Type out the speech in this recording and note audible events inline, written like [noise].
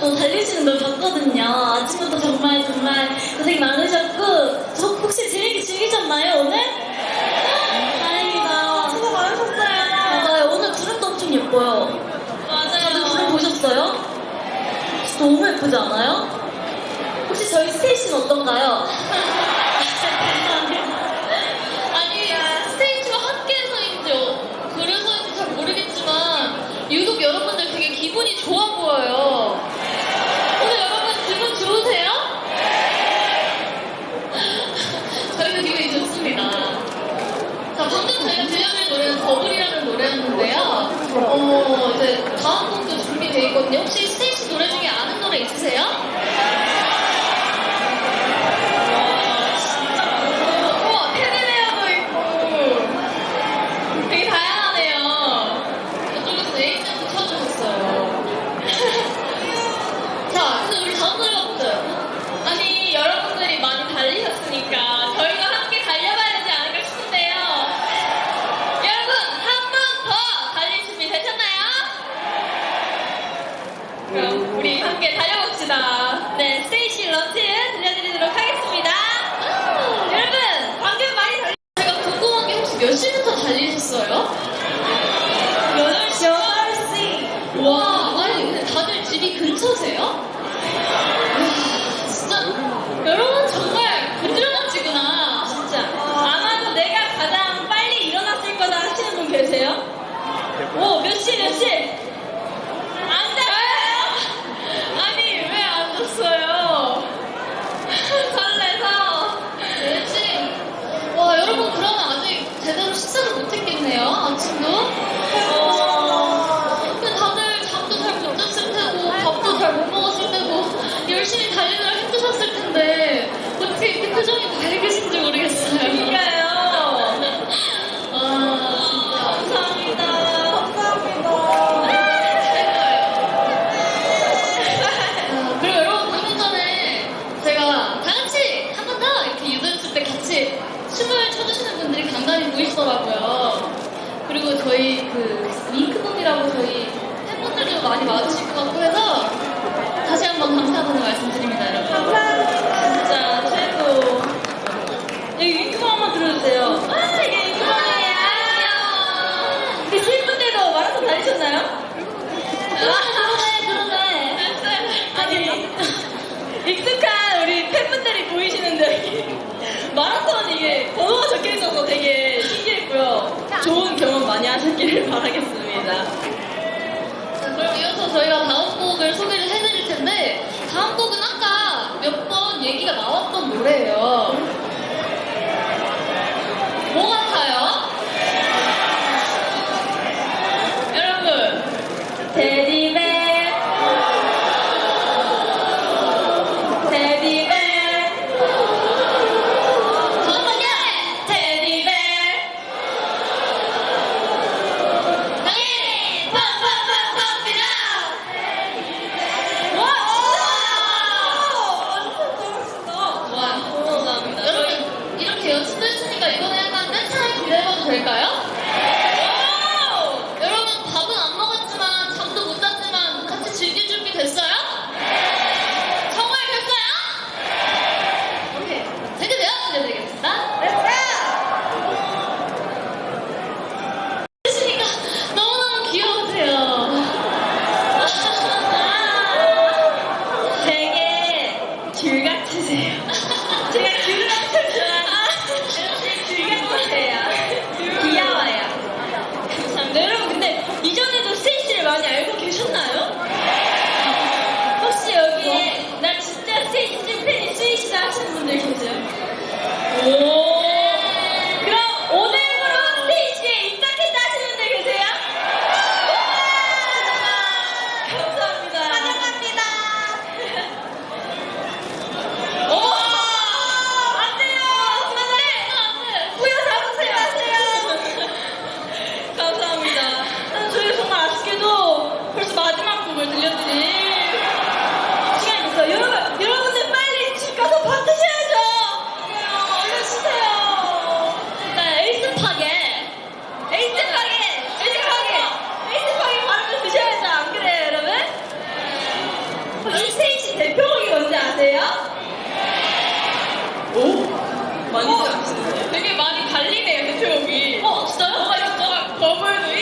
어, 달리시는 걸 봤거든요. 아침부터 정말 정말 고생 많으셨고 저 혹시 즐기, 즐기셨나요 오늘? 네. 다행이다. 수고 많으셨어요. 맞아요. 오늘 구름도 엄청 예뻐요. 맞아요. 구름 보셨어요? 너무 예쁘지 않아요? 혹시 저희 스테이션 어떤가요? [laughs] 이번에 노래는 버블이라는 노래였는데요. 어, 이제 다음 곡도 준비되어 있거든요. 혹시 스테이씨 노래 중에 아는 노래 있으세요? aunque el 어, 친구. 많이 와주실 것 같고 해서 다시 한번 감사하다는 말씀드립니다, 여러분. 감사합니다. 진짜 최고. 여기 윙크만 한번 들어주세요. 아, 이게 윙크만이야. 이게 질문 때도 마라톤 다니셨나요? 아, 그러네, 그러네. 아니, 익숙한 우리 팬분들이 보이시는데 마라톤 이게 번호가 적혀 있어서 되게 신기했고요. 좋은 경험 많이 하셨기를 바라겠습니다. 앞서 저희가 다음 곡을 소개를 해드릴 텐데 다음 곡은 아까 몇 번 얘기가 나왔던 노래예요. 오셨나요? 인스테인 씨 대표곡이 뭔지 아세요? 오? 어? 많이 어, 되게 많이 달리네요, 대표곡이. 어, 진짜요? 뭔가, 뭔가 버블도